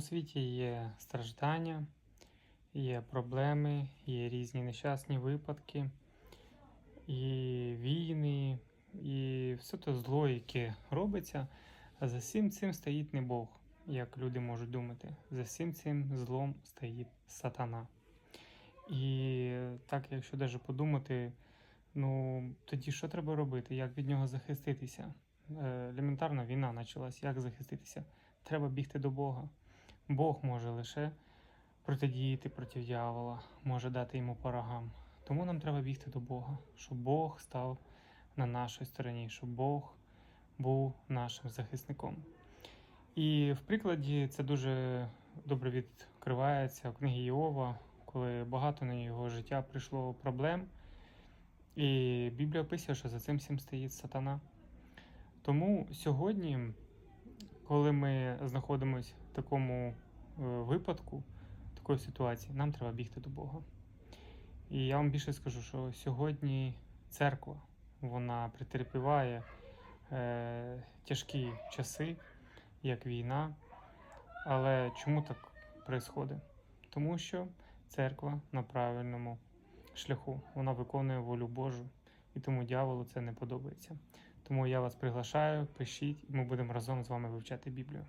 цьому світі є страждання, є проблеми, є різні нещасні випадки, і війни, і все те зло, яке робиться. А за всім цим стоїть не Бог, як люди можуть думати. За всім цим злом стоїть сатана. І так, якщо навіть подумати, ну тоді що треба робити? Як від нього захиститися? Е, Елементарно війна почалась. Як захиститися? Треба бігти до Бога. Бог може лише протидіяти проти дьявола, може дати йому порогам. Тому нам треба бігти до Бога, щоб Бог став на нашій стороні, щоб Бог був нашим захисником. І в прикладі це дуже добре відкривається в книгі Іова, коли багато на його життя прийшло проблем. І Біблія описує, що за цим всім стоїть сатана. Тому сьогодні, коли ми знаходимося в такому е, випадку, в такої ситуації, нам треба бігти до Бога. І я вам більше скажу, що сьогодні церква вона претерпіває е, тяжкі часи, як війна. Але чому так відбувається? Тому що церква на правильному шляху, вона виконує волю Божу, і тому дьяволу це не подобається. Тому я вас приглашаю, пишіть, і ми будемо разом з вами вивчати Біблію.